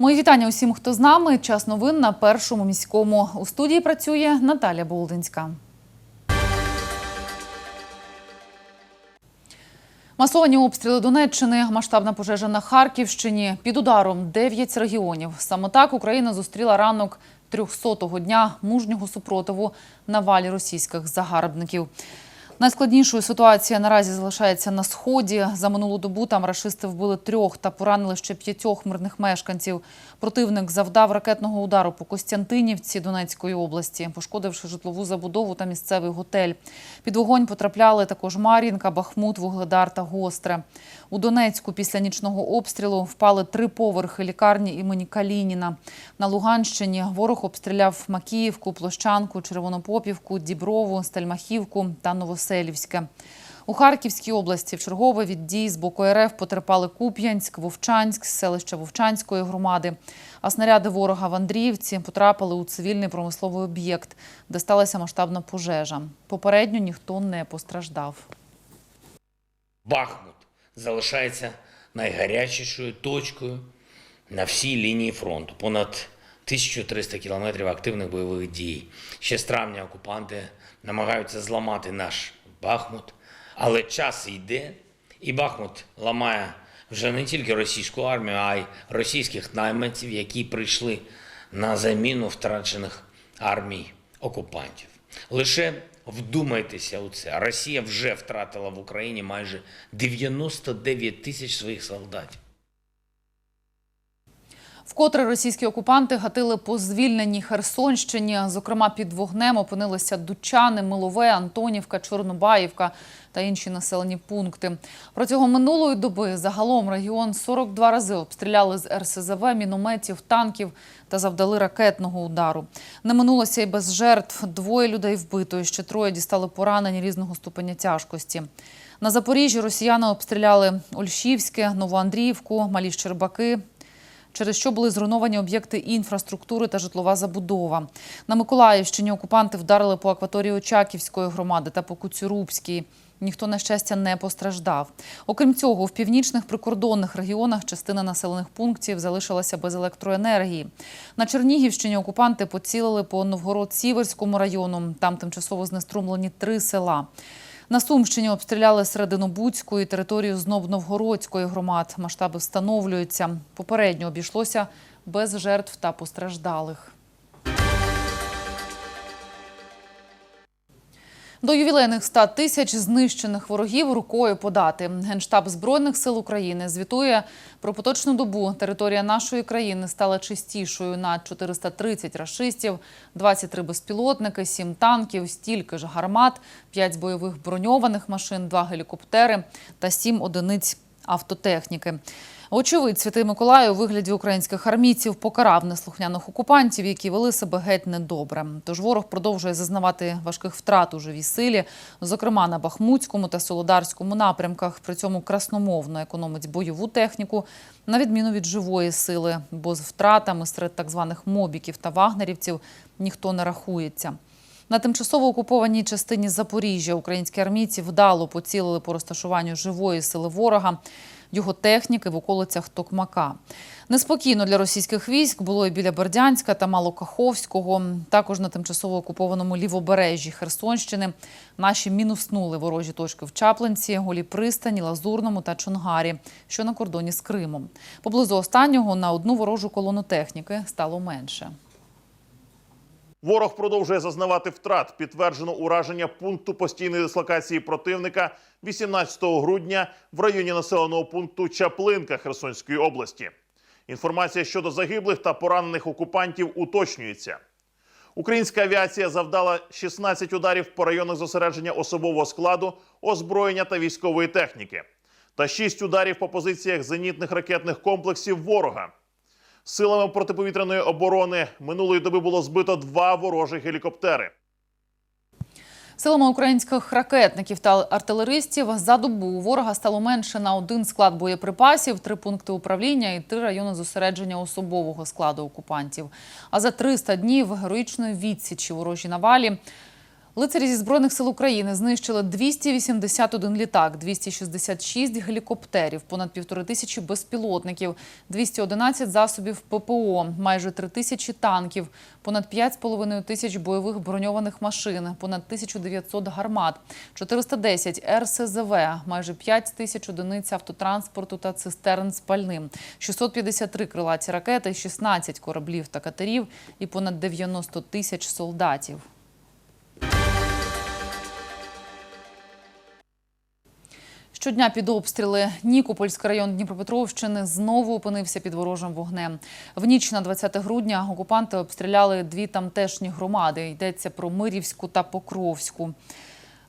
Мої вітання усім, хто з нами. Час новин на першому міському. У студії працює Наталя Болдинська. Масовані обстріли Донеччини, масштабна пожежа на Харківщині. Під ударом 9 регіонів. Саме так Україна зустріла ранок 300-го дня мужнього супротиву навалі російських загарбників. Найскладнішою ситуація наразі залишається на сході. За минулу добу там рашисти вбили трьох та поранили ще п'ятьох мирних мешканців. Противник завдав ракетного удару по Костянтинівці Донецької області, пошкодивши житлову забудову та місцевий готель. Під вогонь потрапляли також Мар'їнка, Бахмут, Вугледар та Гостре. У Донецьку після нічного обстрілу впали три поверхи лікарні імені Калініна. На Луганщині ворог обстріляв Макіївку, Площанку, Червонопопівку, Діброву, Стельмахівку та Новоселівське. У Харківській області в чергове від дій з боку РФ потерпали Куп'янськ, Вовчанськ, селище Вовчанської громади. А снаряди ворога в Андріївці потрапили у цивільний промисловий об'єкт, де сталася масштабна пожежа. Попередньо ніхто не постраждав. Бахмут залишається найгарячішою точкою на всій лінії фронту. Понад 1300 кілометрів активних бойових дій. Ще з травня окупанти намагаються зламати наш Бахмут, але час йде, і Бахмут ламає вже не тільки російську армію, а й російських найманців, які прийшли на заміну втрачених армій окупантів. Лише вдумайтеся у це. Росія вже втратила в Україні майже 99 тисяч своїх солдатів. Вкотре російські окупанти гатили по звільненій Херсонщині. Зокрема, під вогнем опинилися Дучани, Милове, Антонівка, Чорнобаївка та інші населені пункти. Протягом минулої доби загалом регіон 42 рази обстріляли з РСЗВ, мінометів, танків та завдали ракетного удару. Не минулося й без жертв. Двоє людей вбито, і ще троє дістали поранені різного ступеня тяжкості. На Запоріжжі росіяни обстріляли Ольшівське, Новоандріївку, Малі Щербаки, через що були зруйновані об'єкти інфраструктури та житлова забудова. На Миколаївщині окупанти вдарили по акваторії Очаківської громади та по Куцюрубській. Ніхто, на щастя, не постраждав. Окрім цього, в північних прикордонних регіонах частина населених пунктів залишилася без електроенергії. На Чернігівщині окупанти поцілили по Новгород-Сіверському району. Там тимчасово знеструмлені три села. На Сумщині обстріляли середину Буцької територію знов Новгородської громад. Масштаби встановлюються. Попередньо обійшлося без жертв та постраждалих. До ювілейних 100 тисяч знищених ворогів рукою подати. Генштаб Збройних сил України звітує про поточну добу. Територія нашої країни стала чистішою на 430 рашистів, 23 безпілотники, 7 танків, стільки ж гармат, 5 бойових броньованих машин, 2 гелікоптери та 7 одиниць автотехніки. Очевидь, Святий Миколай у вигляді українських армійців покарав неслухняних окупантів, які вели себе геть недобре. Тож ворог продовжує зазнавати важких втрат у живій силі, зокрема на Бахмутському та Солодарському напрямках. При цьому красномовно економить бойову техніку, на відміну від живої сили, бо з втратами серед так званих мобіків та вагнерівців ніхто не рахується. На тимчасово окупованій частині Запоріжжя українські армійці вдало поцілили по розташуванню живої сили ворога, його техніки в околицях Токмака. Неспокійно для російських військ було і біля Бердянська та Малокаховського. Також на тимчасово окупованому лівобережжі Херсонщини наші мінуснули ворожі точки в Чаплинці, Голій пристані, Лазурному та Чонгарі, що на кордоні з Кримом. Поблизу останнього на одну ворожу колону техніки стало менше. Ворог продовжує зазнавати втрат. Підтверджено ураження пункту постійної дислокації противника 18 грудня в районі населеного пункту Чаплинка Херсонської області. Інформація щодо загиблих та поранених окупантів уточнюється. Українська авіація завдала 16 ударів по районах зосередження особового складу, озброєння та військової техніки, та 6 ударів по позиціях зенітних ракетних комплексів ворога. Силами протиповітряної оборони минулої доби було збито два ворожі гелікоптери. Силами українських ракетників та артилеристів за добу у ворога стало менше на один склад боєприпасів, три пункти управління і три райони зосередження особового складу окупантів. А за 300 днів героїчної відсічі ворожі навалі Лицарі зі збройних сил України знищили 281 літак, 266 гелікоптерів, понад півтори тисячі безпілотників, 211 засобів ППО, майже три тисячі танків, понад 5,5 тисяч бойових броньованих машин, понад 1900 гармат, 410 РСЗВ, майже 5 тисяч одиниць автотранспорту та цистерн з пальним, 653 крилаті ракети, 16 кораблів та катерів і понад 90 тисяч солдатів. Щодня під обстріли Нікопольський район Дніпропетровщини знову опинився під ворожим вогнем. В ніч на 20 грудня окупанти обстріляли дві тамтешні громади. Йдеться про Мирівську та Покровську.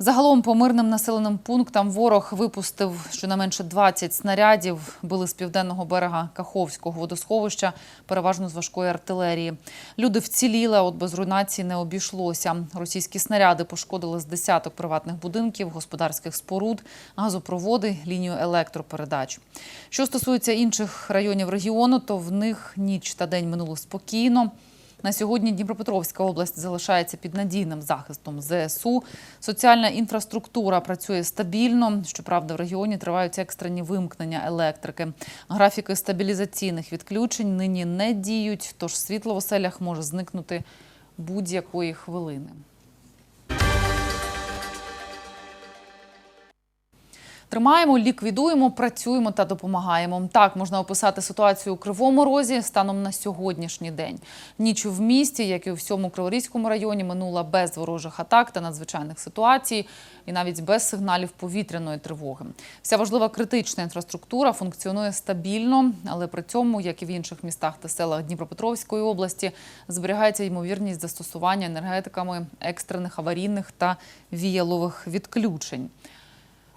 Загалом по мирним населеним пунктам ворог випустив щонайменше 20 снарядів. Били з південного берега Каховського водосховища, переважно з важкої артилерії. Люди вціліли, от без руйнації не обійшлося. Російські снаряди пошкодили з десяток приватних будинків, господарських споруд, газопроводи, лінію електропередач. Що стосується інших районів регіону, то в них ніч та день минули спокійно. На сьогодні Дніпропетровська область залишається під надійним захистом ЗСУ. Соціальна інфраструктура працює стабільно. Щоправда, в регіоні тривають екстрені вимкнення електрики. Графіки стабілізаційних відключень нині не діють, тож світло в оселях може зникнути будь-якої хвилини. Тримаємо, ліквідуємо, працюємо та допомагаємо. Так можна описати ситуацію у Кривому Розі станом на сьогоднішній день. Ніч в місті, як і у всьому Криворізькому районі, минула без ворожих атак та надзвичайних ситуацій, і навіть без сигналів повітряної тривоги. Вся важлива критична інфраструктура функціонує стабільно, але при цьому, як і в інших містах та селах Дніпропетровської області, зберігається ймовірність застосування енергетиками екстрених аварійних та віялових відключень.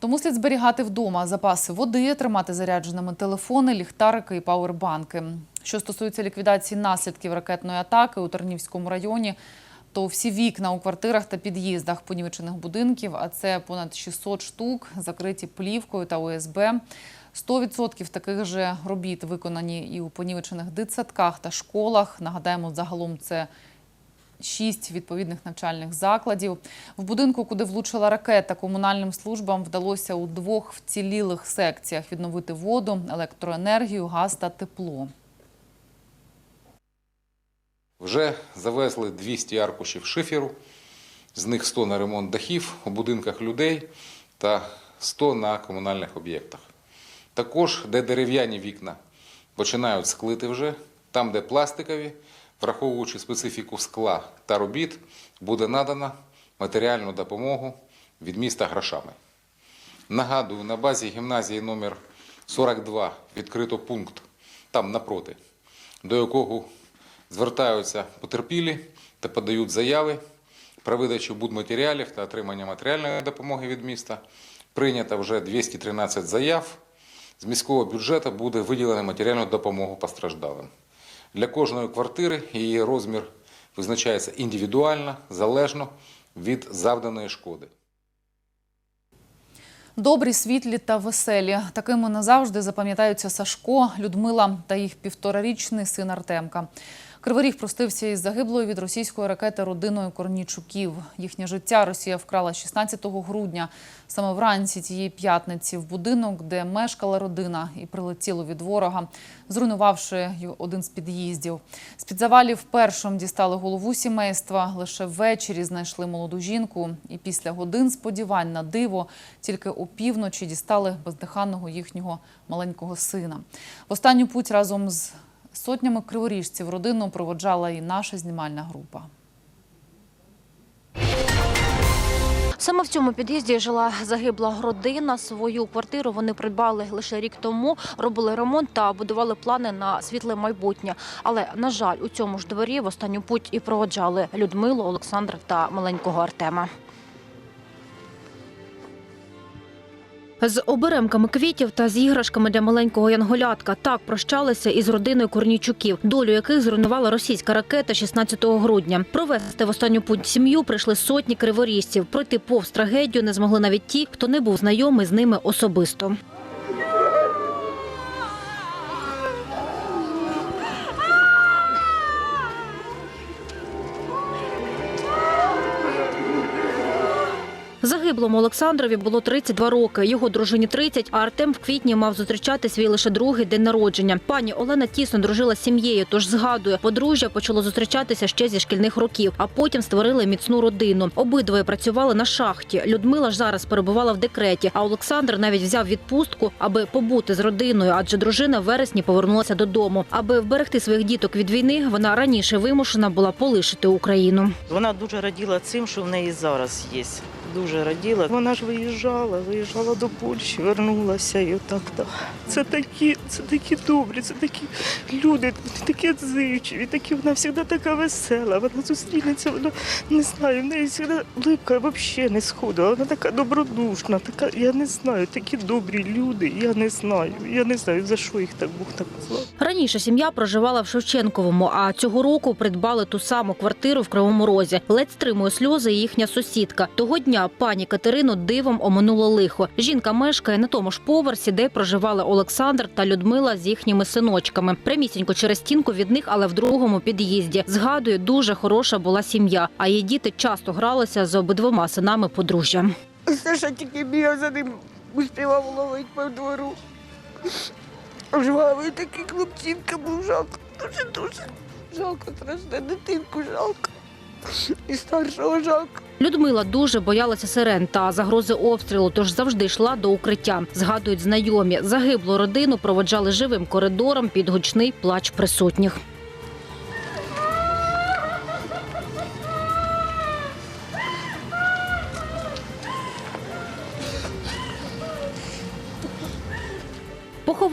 Тому слід зберігати вдома запаси води, тримати зарядженими телефони, ліхтарики і пауербанки. Що стосується ліквідації наслідків ракетної атаки у Тернівському районі, то всі вікна у квартирах та під'їздах понівечених будинків, а це понад 600 штук, закриті плівкою та ОСБ. 100% таких же робіт виконані і у понівечених дитсадках та школах. Нагадаємо, загалом це шість відповідних навчальних закладів. В будинку, куди влучила ракета, комунальним службам вдалося у двох вцілілих секціях відновити воду, електроенергію, газ та тепло. Вже завезли 200 аркушів шиферу, з них 100 на ремонт дахів у будинках людей та 100 на комунальних об'єктах. Також, де дерев'яні вікна починають склити вже, там, де пластикові, враховуючи специфіку скла та робіт, буде надана матеріальну допомогу від міста грошами. Нагадую, на базі гімназії номер 42 відкрито пункт там напроти, до якого звертаються потерпілі та подають заяви про видачу будматеріалів та отримання матеріальної допомоги від міста. Прийнято вже 213 заяв. З міського бюджету буде виділена матеріальну допомогу постраждалим. Для кожної квартири її розмір визначається індивідуально, залежно від завданої шкоди. Добрі, світлі та веселі. Такими назавжди запам'ятаються Сашко, Людмила та їх півторарічний син Артемка. Криворіг простився із загиблою від російської ракети родиною Корнічуків. Їхнє життя Росія вкрала 16 грудня, саме вранці тієї п'ятниці, в будинок, де мешкала родина, і прилетіло від ворога, зруйнувавши один з під'їздів. З під завалів першим дістали голову сімейства. Лише ввечері знайшли молоду жінку. І після годин сподівань на диво тільки опівночі дістали бездиханного їхнього маленького сина. В останню путь разом з сотнями криворіжців родину проводжала і наша знімальна група. Саме в цьому під'їзді жила загибла родина. Свою квартиру вони придбали лише рік тому, робили ремонт та будували плани на світле майбутнє. Але на жаль, у цьому ж дворі в останню путь і проводжали Людмилу, Олександра та маленького Артема. З оберемками квітів та з іграшками для маленького янголятка так прощалися із родиною Корнійчуків, долю яких зруйнувала російська ракета 16 грудня. Провести в останню путь сім'ю прийшли сотні криворізців. Пройти повз трагедію не змогли навіть ті, хто не був знайомий з ними особисто. Загиблому Олександрові було 32 роки, його дружині 30, а Артем в квітні мав зустрічати свій лише другий день народження. Пані Олена тісно дружила з сім'єю, тож згадує, подружжя почало зустрічатися ще зі шкільних років, а потім створили міцну родину. Обидвоє працювали на шахті. Людмила ж зараз перебувала в декреті, а Олександр навіть взяв відпустку, аби побути з родиною, адже дружина в вересні повернулася додому. Аби вберегти своїх діток від війни, вона раніше вимушена була полишити Україну. Вона дуже раділа цим, що в неї зараз є. Дуже раділа. Вона ж виїжджала, виїжджала до Польщі, вернулася і отак. Да. Це такі, це такі добрі, це такі люди, такі відзивчиві, такі вона завжди така весела. Вона зустрінеться, вона не знаю, в неї завжди липка взагалі не сходила. Вона така добродушна, така, я не знаю, такі добрі люди. Я не знаю. Я не знаю, за що їх так Бог так назвав. Раніше сім'я проживала в Шевченковому, а цього року придбали ту саму квартиру в Кривому Розі. Ледь стримує сльози їхня сусідка. Того дня пані Катерину дивом оминуло лихо. Жінка мешкає на тому ж поверсі, де проживали Олександр та Людмила з їхніми синочками. Прямісінько через стінку від них, але в другому під'їзді. Згадує, дуже хороша була сім'я, а її діти часто гралися з обидвома синами подружжя. Саша тільки бігав за ним, успівав ловити по двору. Жвавий такий хлопчинка був жалко. Дуже дуже жалко страшне, дитинку жалко. І старшого жалко. Людмила дуже боялася сирен та загрози обстрілу, тож завжди йшла до укриття. Згадують знайомі. Загиблу родину проводжали живим коридором під гучний плач присутніх.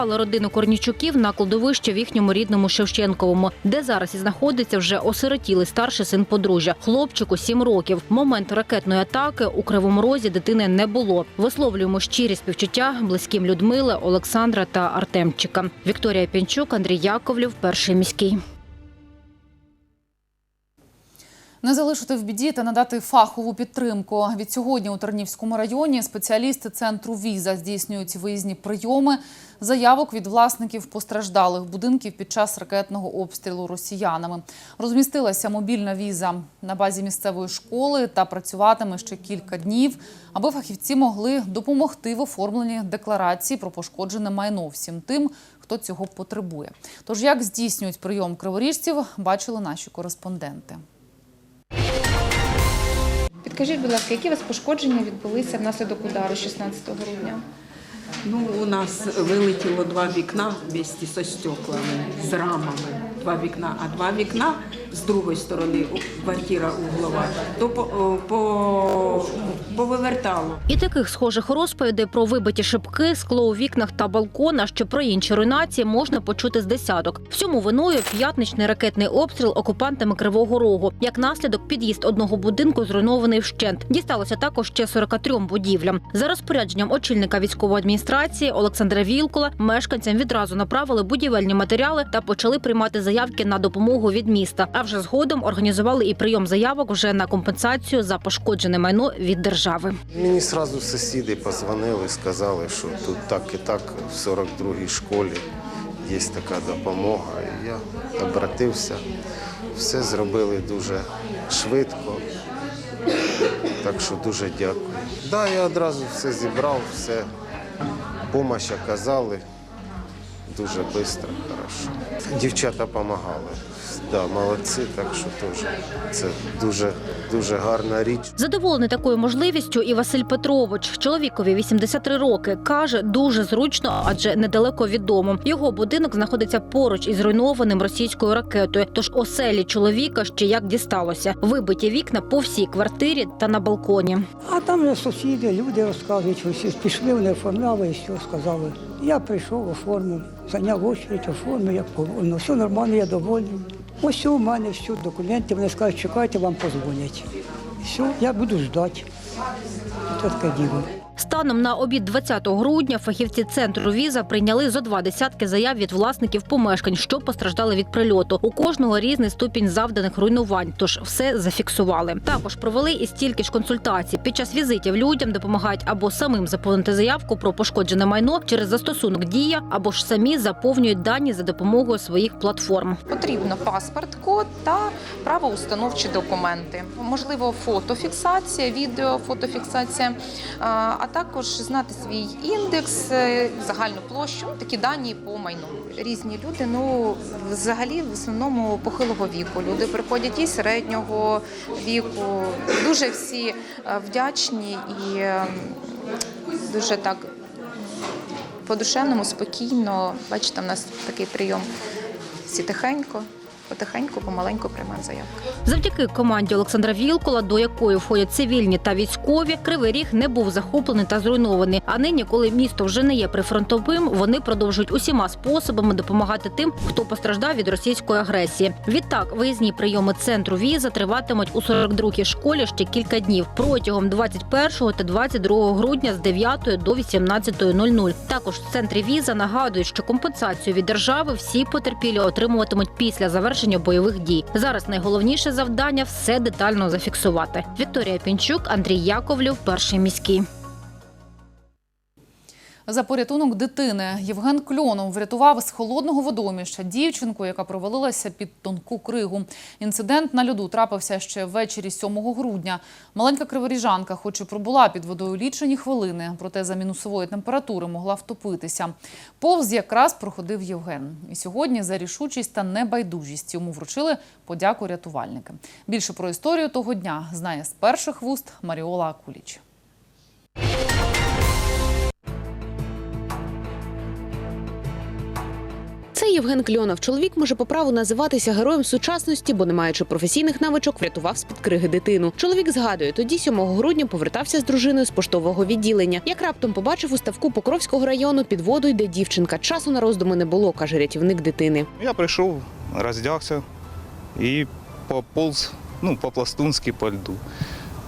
Поховали родину Корнічуків на кладовище в їхньому рідному Шевченковому, де зараз і знаходиться вже осиротілий старший син подружжя. Хлопчику сім років. Момент ракетної атаки у Кривому Розі дитини не було. Висловлюємо щирі співчуття близьким Людмили, Олександра та Артемчика. Вікторія Пінчук, Андрій Яковлів, перший міський. Не залишити в біді та надати фахову підтримку. Від сьогодні у Тернівському районі спеціалісти центру віза здійснюють виїзні прийоми заявок від власників постраждалих будинків під час ракетного обстрілу росіянами. Розмістилася мобільна віза на базі місцевої школи та працюватиме ще кілька днів, аби фахівці могли допомогти в оформленні декларації про пошкоджене майно всім тим, хто цього потребує. Тож як здійснюють прийом криворіжців, бачили наші кореспонденти. Підкажіть, будь ласка, які у вас пошкодження відбулися внаслідок удару 16 грудня? Ну, у нас вилетіло два вікна вместе со стеклами, з рамами. Два вікна, а два вікна з другої сторони квартира углова, то по, по, повивертало. І таких схожих розповідей про вибиті шибки, скло у вікнах та балконах, що про інші руйнації можна почути з десяток. Всьому виною п'ятничний ракетний обстріл окупантами Кривого Рогу. Як наслідок, під'їзд одного будинку зруйнований вщент. Дісталося також ще 43 будівлям. За розпорядженням очільника військової адміністрації Олександра Вілкула мешканцям відразу направили будівельні матеріали та почали приймати заявки на допомогу від міста. А вже згодом організували і прийом заявок вже на компенсацію за пошкоджене майно від держави. Мені одразу сусіди позвонили, сказали, що тут так і так в 42-й школі є така допомога. Я обратився. Все зробили дуже швидко. Так що дуже дякую. Так, да, я одразу все зібрав, все. Допомогу оказали. Дуже швидко, хорошо. Дівчата допомагали. Да, молодці, так що теж це дуже, дуже гарна річ. Задоволений такою можливістю і Василь Петрович, чоловікові 83 роки, каже, дуже зручно, адже недалеко від дому. Його будинок знаходиться поруч із зруйнованим російською ракетою. Тож оселі чоловіка ще як дісталося. Вибиті вікна по всій квартирі та на балконі. А там же сусіди, люди розказують, що всі пішли, вони оформляли і все сказали. Я прийшов, оформив, зайняв очередь, оформив, як повинно. Все нормально, я довольний. Ось у мене все, документи, вони скажуть, чекайте, вам позвонять. Все, я буду ждати. Таке діло. Станом на обід 20 грудня фахівці центру віза прийняли зо два десятки заяв від власників помешкань, що постраждали від прильоту. У кожного різний ступінь завданих руйнувань, тож все зафіксували. Також провели і стільки ж консультацій. Під час візитів людям допомагають або самим заповнити заявку про пошкоджене майно через застосунок дія, або ж самі заповнюють дані за допомогою своїх платформ. Потрібно паспорт, код та правоустановчі документи. Можливо, фотофіксація, відеофотофіксація, а а також знати свій індекс, е, загальну площу, такі дані по майну. Різні люди, ну взагалі в основному похилого віку. Люди приходять і середнього віку. Дуже всі е, вдячні і е, дуже так по-душевному, спокійно. Бачите, в нас такий прийом. Всі тихенько, потихеньку, помаленьку приймаємо заявки. Завдяки команді Олександра Вілкола, до якої входять цивільні та військові, кривий ріг не був захоплений та зруйнований. А нині, коли місто вже не є прифронтовим, вони продовжують усіма способами допомагати тим, хто постраждав від російської агресії. Відтак, виїзні прийоми центру віза триватимуть у 42-й школі ще кілька днів протягом 21 та 22 грудня з 9 до 18.00. Також в центрі віза нагадують, що компенсацію від держави всі потерпілі отримуватимуть після завершення бойових дій. Зараз найголовніше завдання все детально зафіксувати. Вікторія Пінчук, Андрій Яковлів, перший міський. За порятунок дитини Євген Кльонов врятував з холодного водоміща дівчинку, яка провалилася під тонку кригу. Інцидент на льоду трапився ще ввечері 7 грудня. Маленька криворіжанка, хоч і пробула під водою лічені хвилини, проте за мінусової температури могла втопитися. Повз якраз проходив Євген. І сьогодні за рішучість та небайдужість йому вручили подяку рятувальники. Більше про історію того дня знає з перших вуст Маріола Акуліч. Це Євген Кльонов. Чоловік може по праву називатися героєм сучасності, бо не маючи професійних навичок, врятував з під криги дитину. Чоловік згадує, тоді 7 грудня повертався з дружиною з поштового відділення. Як раптом побачив у ставку Покровського району під воду йде дівчинка. Часу на роздуми не було, каже рятівник дитини. Я прийшов, роздягся і пополз, ну, по-пластунськи по льду.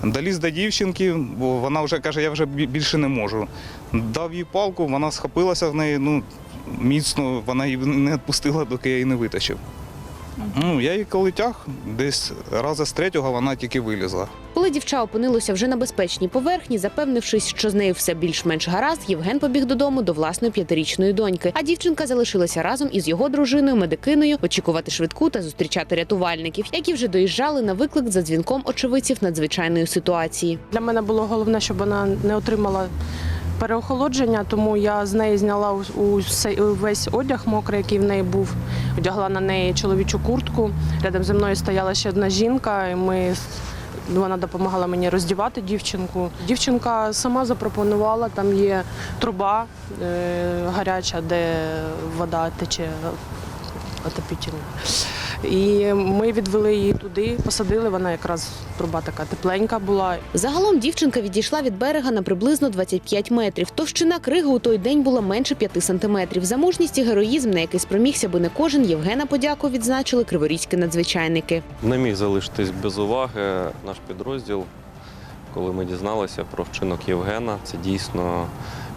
Доліз до дівчинки, бо вона вже каже, я вже більше не можу. Дав їй палку, вона схопилася в неї, ну, міцно, вона її не відпустила, доки я її не витащив. Ну, я її коли тяг, десь раза з третього вона тільки вилізла. Коли дівча опинилося вже на безпечній поверхні, запевнившись, що з нею все більш-менш гаразд, Євген побіг додому до власної п'ятирічної доньки. А дівчинка залишилася разом із його дружиною, медикиною, очікувати швидку та зустрічати рятувальників, які вже доїжджали на виклик за дзвінком очевидців надзвичайної ситуації. Для мене було головне, щоб вона не отримала переохолодження, тому я з неї зняла весь одяг мокрий, який в неї був. Одягла на неї чоловічу куртку. Рядом зі мною стояла ще одна жінка, і ми. Вона допомагала мені роздівати дівчинку. Дівчинка сама запропонувала, там є труба е, гаряча, де вода тече отопітельна. І ми відвели її туди, посадили. Вона якраз труба така тепленька була. Загалом дівчинка відійшла від берега на приблизно 25 метрів. Товщина криги у той день була менше 5 сантиметрів. За мужність і героїзм, на який спромігся би не кожен, Євгена подяку відзначили криворізькі надзвичайники. Не міг залишитись без уваги наш підрозділ, коли ми дізналися про вчинок Євгена. Це дійсно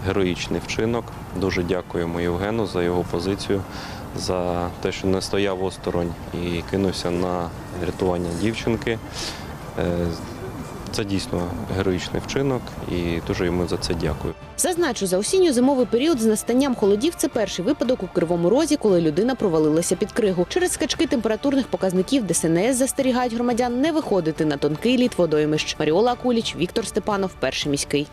героїчний вчинок. Дуже дякуємо Євгену за його позицію, за те, що не стояв осторонь і кинувся на рятування дівчинки. Е, Це дійсно героїчний вчинок і дуже йому за це дякую. Зазначу, за осінньо-зимовий період з настанням холодів це перший випадок у Кривому Розі, коли людина провалилася під кригу. Через скачки температурних показників ДСНС застерігають громадян не виходити на тонкий лід водоймищ. Маріола Акуліч, Віктор Степанов, перший міський.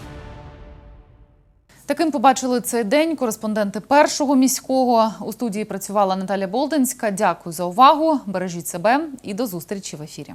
Таким побачили цей день кореспонденти першого міського. У студії працювала Наталя Болдинська. Дякую за увагу. Бережіть себе і до зустрічі в ефірі.